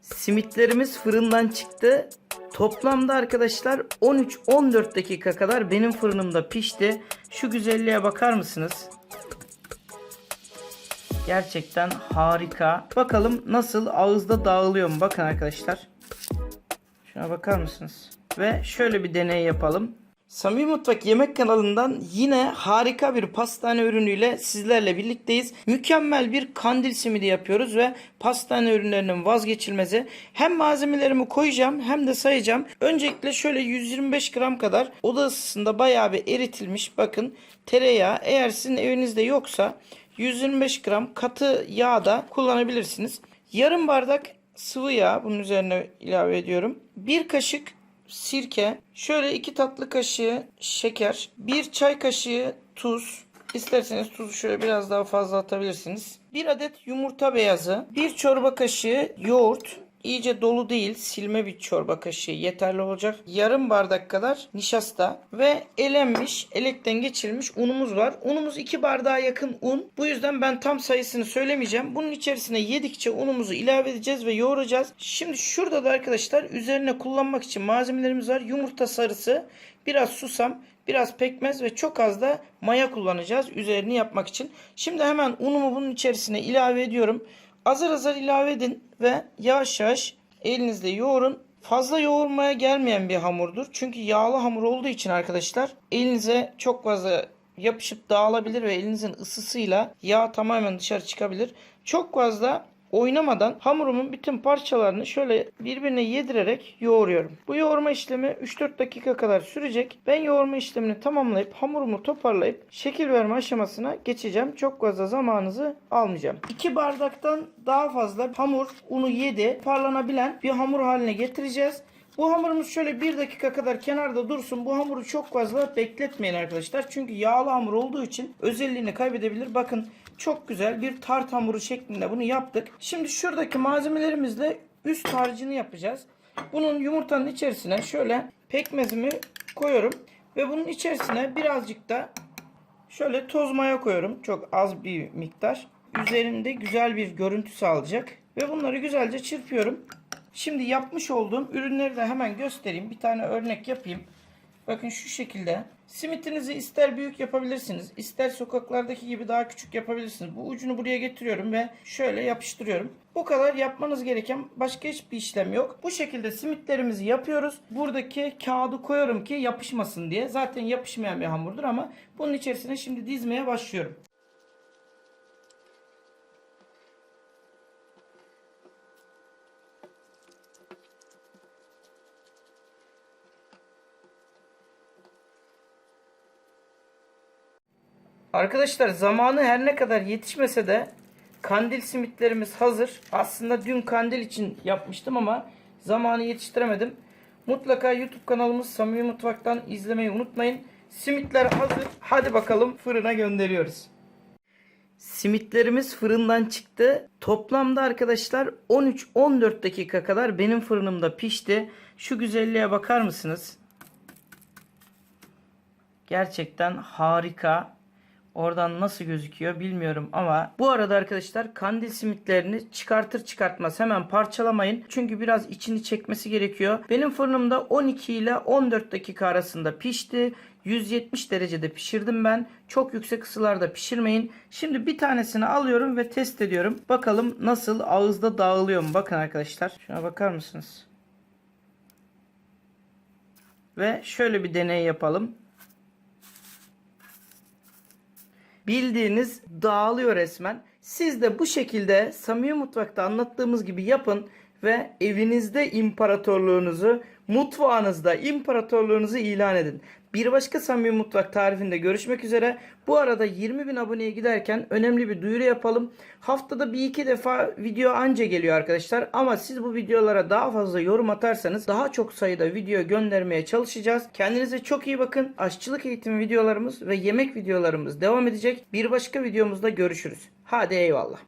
Simitlerimiz fırından çıktı. Toplamda arkadaşlar 13-14 dakika kadar benim fırınımda pişti. Şu güzelliğe bakar mısınız? Gerçekten harika. Bakalım nasıl ağızda dağılıyor mu? Bakın arkadaşlar. Şuna bakar mısınız? Ve şöyle bir deney yapalım. Samimi Mutfak Yemek kanalından yine harika bir pastane ürünüyle sizlerle birlikteyiz. Mükemmel bir kandil simidi yapıyoruz ve pastane ürünlerinin vazgeçilmezi. Hem malzemelerimi koyacağım hem de sayacağım. Öncelikle şöyle 125 gram kadar oda ısısında bayağı bir eritilmiş bakın tereyağı. Eğer sizin evinizde yoksa 125 gram katı yağ da kullanabilirsiniz. Yarım bardak sıvı yağ bunun üzerine ilave ediyorum. Bir kaşık sirke, şöyle iki tatlı kaşığı şeker, bir çay kaşığı tuz. İsterseniz tuzu şöyle biraz daha fazla atabilirsiniz. Bir adet yumurta beyazı, bir çorba kaşığı yoğurt, iyice dolu değil silme bir çorba kaşığı yeterli olacak. Yarım bardak kadar nişasta ve elenmiş, elekten geçirilmiş unumuz var. Unumuz 2 bardağa yakın un. Bu yüzden ben tam sayısını söylemeyeceğim. Bunun içerisine yedikçe unumuzu ilave edeceğiz ve yoğuracağız. Şimdi şurada da arkadaşlar üzerine kullanmak için malzemelerimiz var. Yumurta sarısı, biraz susam, biraz pekmez ve çok az da maya kullanacağız üzerini yapmak için. Şimdi hemen unumu bunun içerisine ilave ediyorum. Azar azar ilave edin ve yavaş yavaş elinizle yoğurun. Fazla yoğurmaya gelmeyen bir hamurdur. Çünkü yağlı hamur olduğu için arkadaşlar elinize çok fazla yapışıp dağılabilir ve elinizin ısısıyla yağ tamamen dışarı çıkabilir. Çok fazla oynamadan hamurumun bütün parçalarını şöyle birbirine yedirerek yoğuruyorum. Bu yoğurma işlemi 3-4 dakika kadar sürecek. Ben yoğurma işlemini tamamlayıp hamurumu toparlayıp şekil verme aşamasına geçeceğim. Çok fazla zamanınızı almayacağım. 2 bardaktan daha fazla hamur unu yedi parlanabilen bir hamur haline getireceğiz. Bu hamurumuz şöyle 1 dakika kadar kenarda dursun. Bu hamuru çok fazla bekletmeyin arkadaşlar. Çünkü yağlı hamur olduğu için özelliğini kaybedebilir. Bakın çok güzel bir tart hamuru şeklinde bunu yaptık. Şimdi şuradaki malzemelerimizle üst harcını yapacağız. Bunun yumurtanın içerisine şöyle pekmezimi koyuyorum. Ve bunun içerisine birazcık da şöyle toz maya koyuyorum. Çok az bir miktar. Üzerinde güzel bir görüntü sağlayacak. Ve bunları güzelce çırpıyorum. Şimdi yapmış olduğum ürünleri de hemen göstereyim. Bir tane örnek yapayım. Bakın şu şekilde. Simitinizi ister büyük yapabilirsiniz. ister sokaklardaki gibi daha küçük yapabilirsiniz. Bu ucunu buraya getiriyorum ve şöyle yapıştırıyorum. Bu kadar yapmanız gereken başka hiçbir işlem yok. Bu şekilde simitlerimizi yapıyoruz. Buradaki kağıdı koyuyorum ki yapışmasın diye. Zaten yapışmayan bir hamurdur ama bunun içerisine şimdi dizmeye başlıyorum. Arkadaşlar zamanı her ne kadar yetişmese de kandil simitlerimiz hazır. Aslında dün kandil için yapmıştım ama zamanı yetiştiremedim. Mutlaka YouTube kanalımız Samimi Mutfak'tan izlemeyi unutmayın. Simitler hazır. Hadi bakalım fırına gönderiyoruz. Simitlerimiz fırından çıktı. Toplamda arkadaşlar 13-14 dakika kadar benim fırınımda pişti. Şu güzelliğe bakar mısınız? Gerçekten harika. Oradan nasıl gözüküyor bilmiyorum ama bu arada arkadaşlar kandil simitlerini çıkartır çıkartmaz hemen parçalamayın. Çünkü biraz içini çekmesi gerekiyor. Benim fırınımda 12 ile 14 dakika arasında pişti. 170 derecede pişirdim ben. Çok yüksek ısılarda pişirmeyin. Şimdi bir tanesini alıyorum ve test ediyorum. Bakalım nasıl ağızda dağılıyor mu? Bakın arkadaşlar. Şuna bakar mısınız? Ve şöyle bir deney yapalım. Bildiğiniz dağılıyor resmen. Siz de bu şekilde Samimi Mutfak'ta anlattığımız gibi yapın ve evinizde imparatorluğunuzu, mutfağınızda imparatorluğunuzu ilan edin. Bir başka Samimi Mutfak tarifinde görüşmek üzere. Bu arada 20 bin aboneye giderken önemli bir duyuru yapalım. Haftada bir iki defa video anca geliyor arkadaşlar. Ama siz bu videolara daha fazla yorum atarsanız daha çok sayıda video göndermeye çalışacağız. Kendinize çok iyi bakın. Aşçılık eğitimi videolarımız ve yemek videolarımız devam edecek. Bir başka videomuzda görüşürüz. Hadi eyvallah.